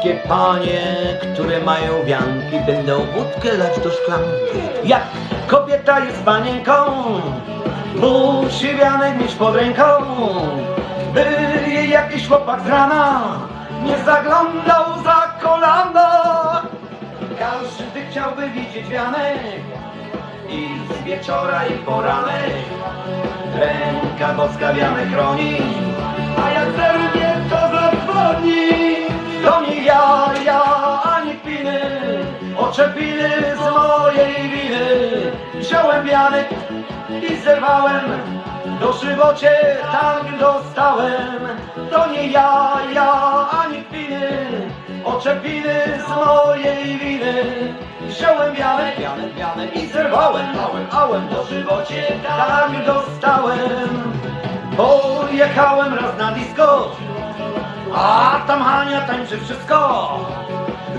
Wszystkie panie, które mają wianki, będą wódkę lać do szklanki. Jak kobieta jest panienką, musi wianek mieć pod ręką, by jej jakiś chłopak z rana nie zaglądał za kolana. Każdy chciałby widzieć wianek i z wieczora i poranek ręka boska wianek chroni, a jak zerwie to zadzwoni. Oczepiny z mojej winy. Wziąłem wianek i zerwałem, do żywocie tak dostałem. To nie ja, ja, ani kpiny, oczepiny z mojej winy. Wziąłem wianek, wianek, wianek i zerwałem, ałem, ałem, do żywocie tak dostałem. Pojechałem raz na disco, a tam Hania tańczy wszystko.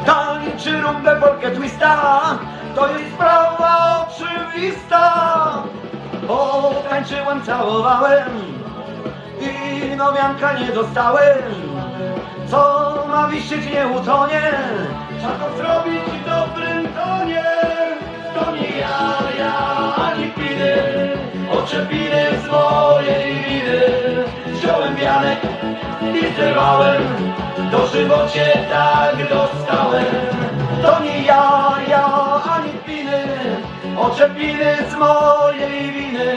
Tańczy rumbę, polkę, twista, to jest sprawa oczywista. Potańczyłem, całowałem i nowianka nie dostałem. Co ma wisieć, nie utonie, trzeba to zrobić w dobrym tonie. To nie ja, ja, ani piny, oczepiny z. Wziąłem wianek i zerwałem, do żywocie tak dostałem. To nie ja, ja, ani piny, oczepiny z mojej winy.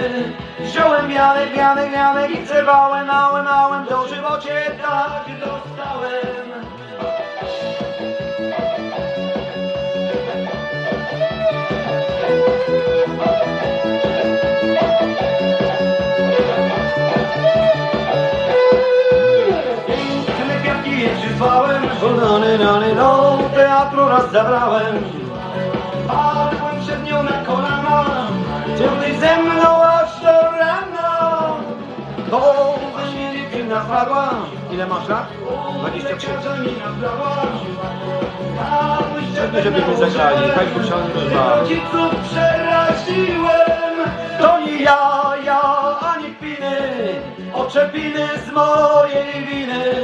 Wziąłem wianek, wianek, wianek i zerwałem, małem, małem, do żywocie tak dostałem. No, no, no, no, teatru raz zabrałem. Padłem przed nią na kolana, ciągnij ze mną aż do rana. To właśnie dziewczyna spadła. Ile masz lat? 23. Żeby, żebyśmy zagrali, by chciałem Rodziców przeraziłem, to nie ja, ja, ani kpiny, oczepiny z mojej winy.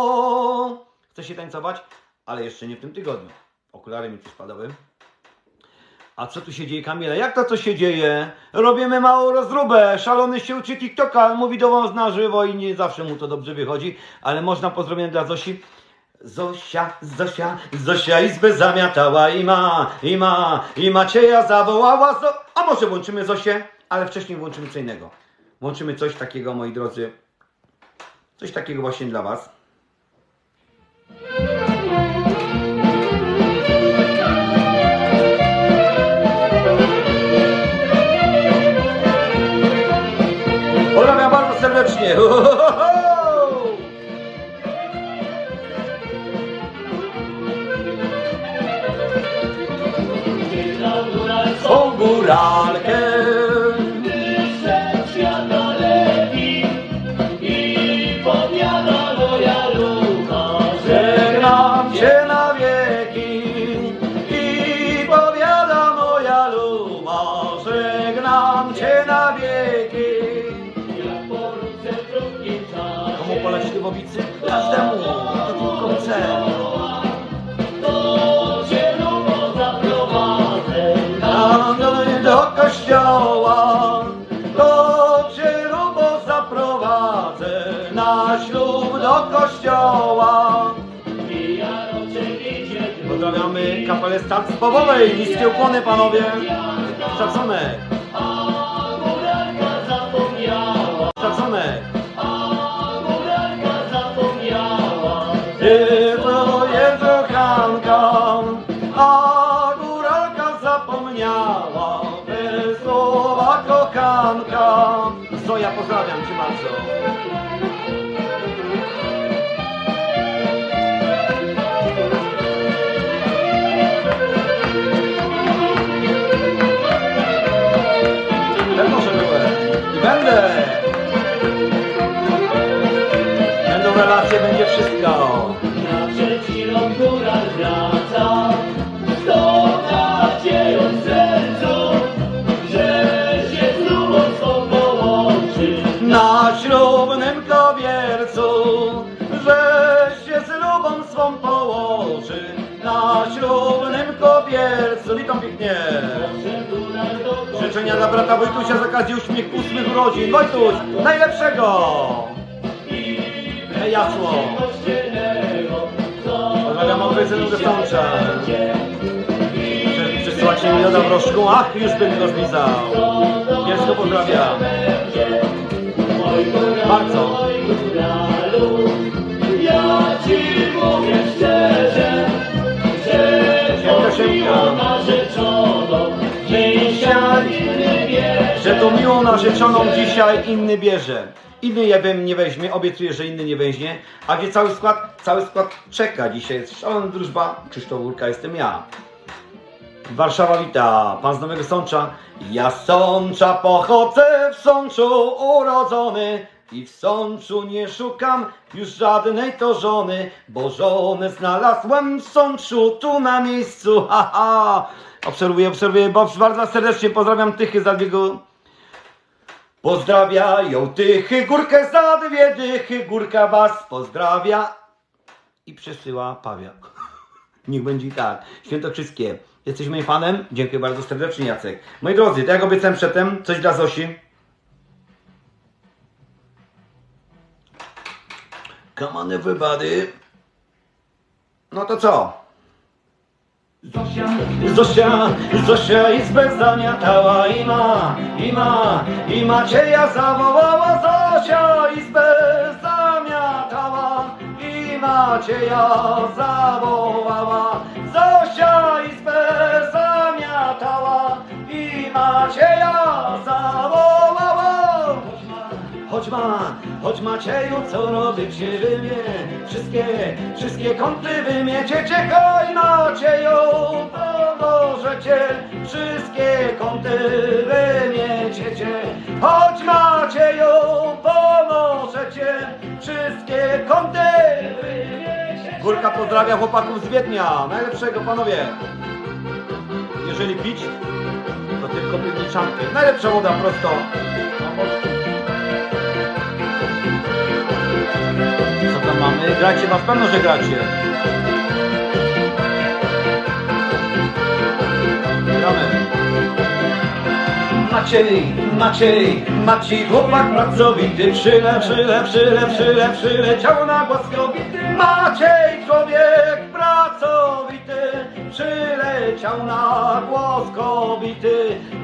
Chce się tańcować? Ale jeszcze nie w tym tygodniu. Okulary mi też padały. A co tu się dzieje, Kamila? Jak to co się dzieje? Robimy małą rozróbę. Szalony się uczy TikToka, mówi do was na żywo i nie zawsze mu to dobrze wychodzi, ale można pozdrowienia dla Zosi. Zosia, Zosia, Zosia izbę zamiatała i ma, i ma, i Macieja zawołała. Zo... A może włączymy Zosię, ale wcześniej włączymy co innego. Włączymy coś takiego, moi drodzy, coś takiego właśnie dla was. Hola, mi amarlo serdecznie. na ślub do kościoła. Pozdrawiamy kapelę Stan z Bobowej. Niskie ukłony, panowie. Szacunek. Szacunek. Jezu, Jezu, Hanka, a góralka zapomniała, wesoła kochanka. Co ja pozdrawiam cię bardzo. Będą relacje, będzie wszystko. Pięknie. Życzenia dla brata Wojtusia z okazji uśmiech ósmych urodzin. Wojtuś, najlepszego! Hej, jasło! Pozdrawiam Małgorzatę do Sącza. będzie. Przysłacie mi w rożku, ach, już bym go zlizał. Kielsko pozdrawiam. Bardzo. To miłą narzeczoną dzisiaj inny bierze. Inny ja bym nie weźmie, obiecuję, że inny nie weźmie. A gdzie cały skład, cały skład czeka dzisiaj. Jest szalona drużba. Krzysztof Górka, jestem ja. Warszawa wita, pan z Nowego Sącza. Ja z Sącza pochodzę, w Sączu urodzony. I w Sączu nie szukam już żadnej to żony, bo żonę znalazłem w Sączu, tu na miejscu, haha. Obserwuję, obserwuję, bo bardzo serdecznie pozdrawiam Tychy za biegu. Pozdrawiają Tychy, górkę za dwie dychy, górka was pozdrawia i przesyła Pawiak. Niech będzie i tak. Świętokrzyskie. Jesteś moim fanem? Dziękuję bardzo serdecznie, Jacek. Moi drodzy, tak jak obiecałem przedtem, coś dla Zosi. Come on everybody. No to co? Zosia, Zosia, Zosia izbę zamiatała i ma, i ma, i Macieja zawołała Zosia izbę zamiatała i Macieja zawołała. Zosia izbę zamiatała i Macieja zawołała. Chodź ma, chodź Macieju, co robić się wymie? Wszystkie, wszystkie kąty wymiecie. Czekaj Macieju, pomożecie Wszystkie kąty wymieciecie Chodź Macieju, pomożecie Wszystkie kąty wymieciecie Górka pozdrawia chłopaków z Wiednia. Najlepszego panowie. Jeżeli pić, to tylko piwniczanki Najlepsza woda prosto. tam mamy? Gracie? Na pewno, że gracie. Gramy. Maciej, Maciej, Maciej, chłopak pracowity, przyle, przyle, przyle, przyle, przyleciał na głaskowity. Maciej, człowiek pracowity, przyleciał na głaskowity.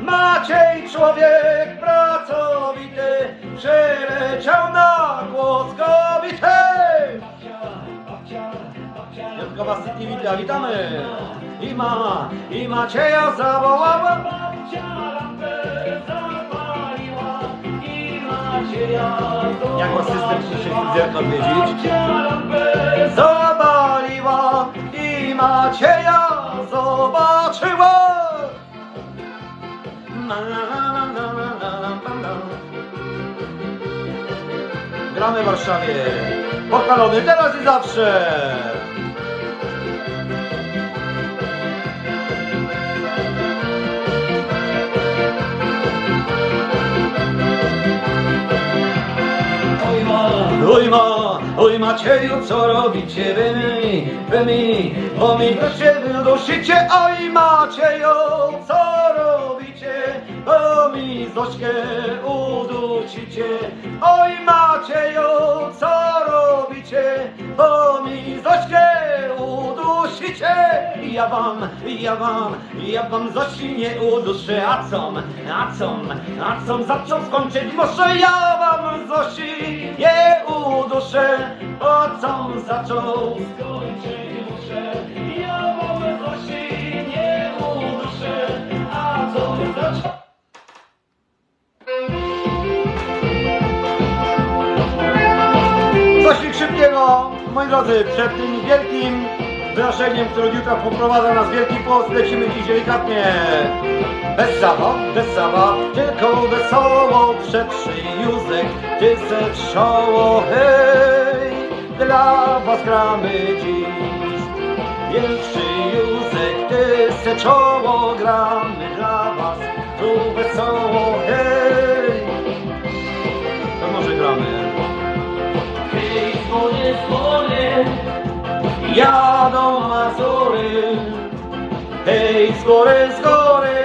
Maciej, człowiek pracowity, przyleciał na was nie widać. Witamy! I mama, i Macieja zawołała. Jak was system musi się odwiedzić? Zapaliła i Macieja zobaczyła. Gramy w Warszawie. Pokalony teraz i zawsze. Oj ma, oj Macieju, co robicie wy mi, wy mi, bo mi wreszcie wydusicie, oj Macieju, co robicie, bo mi Zośkę udusicie, oj Macieju, udusicie, ja wam, ja wam, ja wam Zosi nie uduszę, a com, a com, a com, za co skończyć muszę, ja wam Zosi nie uduszę, a com zaczął skończyć muszę, ja wam uduszę, a com zaczął szybkiego, moi drodzy, przed tym wielkim wydarzeniem, które jutro poprowadza nas Wielki Post, lecimy dziś delikatnie. Bez zabaw, bez zabaw, tylko wesoło przetrzyj Józek, ty se czoło, hej. dla was gramy dziś. Wielczy Józek, ty se czoło gramy dla was, tu wesoło, hej! To może gramy. Hej, dzwony, dzwony, Jadą góry, z góry,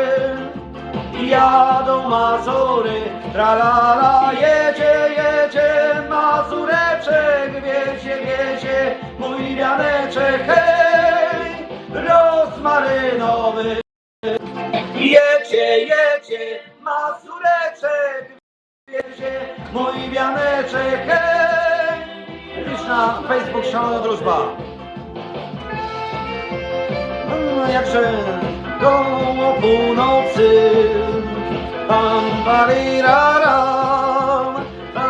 jadą Mazury, tralala, jedzie, jedzie, Mazureczek, wiecie, wiecie, mój wianeczek, hej, rozmarynowy. Jedzie, jedzie, Mazureczek, wiecie, mój wianeczek, hej. Pisz na Facebook Szalona Drużba. No jakże koło północy. Pam pariraram Pam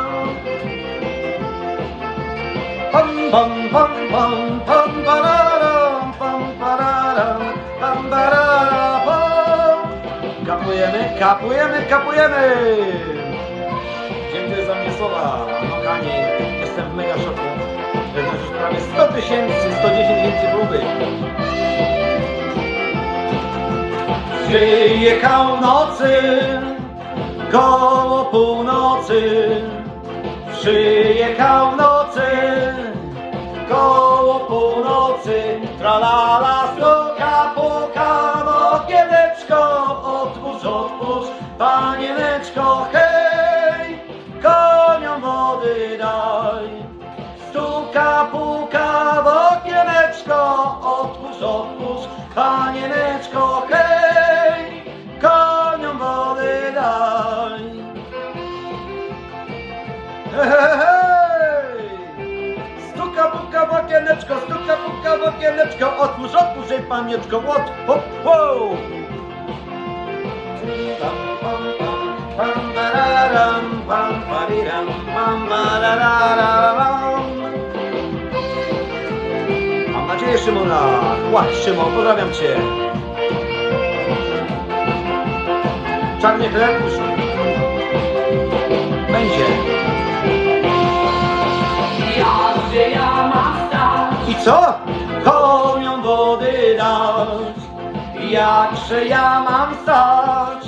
Pam pam pam pam pam pararam Pam pararam Pam. Pararam Kapujemy, kapujemy, kapujemy. Dziękuję za mnie słowa Kochani, jestem w mega szoku. Jednak już prawie 100 tysięcy, 110 więcej próby Przyjechał nocy, koło północy. Przyjechał nocy, koło północy. Tralala, stuka, w okieneczko, otwórz, otwórz, panieczko, łot, hop, ho. Pam, pam, pam, pam, pararam, pam, pariram, pam, parararam. Mam nadzieję, Szymona. Ła, Szymon, pozdrawiam Cię. Czarny chleb już będzie. jakże ja mam? I co? Jakże ja mam stać?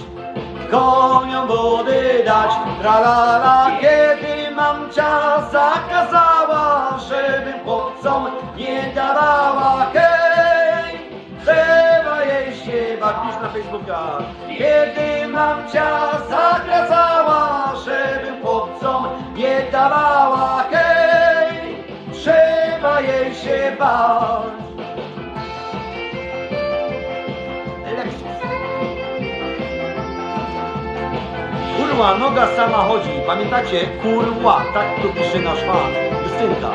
Koniom wody dać. Tralala, kiedy mam czas zakazała, żebym chłopcom nie dawała. Hej, trzeba jej się bawić na Facebookach. Kiedy mam czas zakazała, żebym chłopcom nie dawała. Hej, trzeba jej się bać. Kurła, noga sama chodzi. Pamiętacie? Kurła, tak tu pisze nasz fan. Justynka.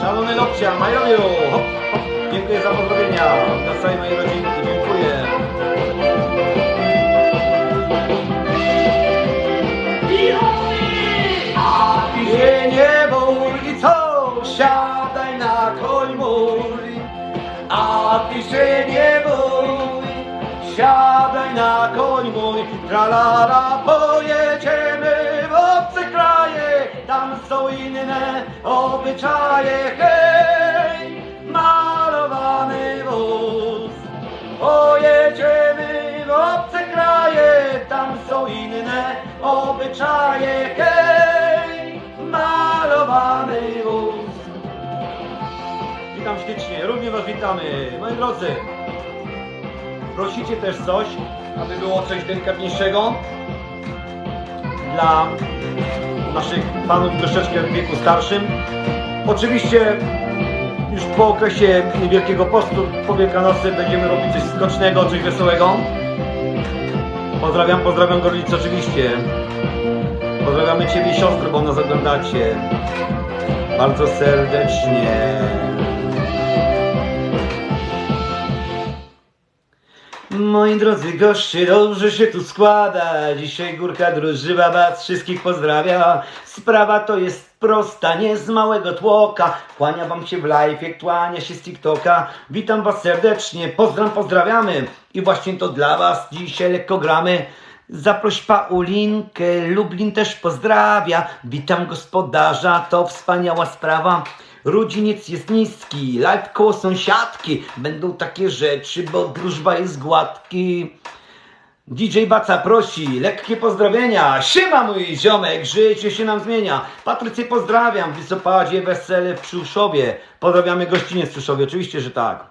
Szalony Lokcia, Majomiu, hop, hop. Dziękuję za pozdrowienia dla całej mojej rodzinki, dziękuję. Się nie bój, siadaj na koń mój, tralala, pojedziemy w obce kraje, tam są inne obyczaje, hej, malowany wóz. Pojedziemy w obce kraje, tam są inne obyczaje, hej, Ślicznie, również Was witamy, moi drodzy. Prosicie też coś, aby było coś delikatniejszego dla naszych fanów troszeczkę w wieku starszym. Oczywiście już po okresie Wielkiego Postu, po Wielkanocy będziemy robić coś skocznego, coś wesołego. Pozdrawiam, pozdrawiam Gorlic oczywiście. Pozdrawiamy Ciebie siostro, bo nas oglądacie. Bardzo serdecznie. Moi drodzy goście, dobrze się tu składa. Dzisiaj górka drużywa was wszystkich pozdrawia. Sprawa to jest prosta, nie z małego tłoka. Kłania wam się w live, kłania się z TikToka. Witam was serdecznie, pozdram, pozdrawiamy. I właśnie to dla was dzisiaj lekko gramy. Zaproś Paulinkę, Lublin też pozdrawia. Witam gospodarza, to wspaniała sprawa. Rodziniec jest niski, live koło sąsiadki. Będą takie rzeczy, bo drużba jest gładki. DJ Baca prosi, lekkie pozdrowienia. Siema mój ziomek, życie się nam zmienia. Patrycję pozdrawiam w listopadzie, wesele w Przyuszowie. Pozdrawiamy gościnie Przyuszowie, oczywiście, że tak.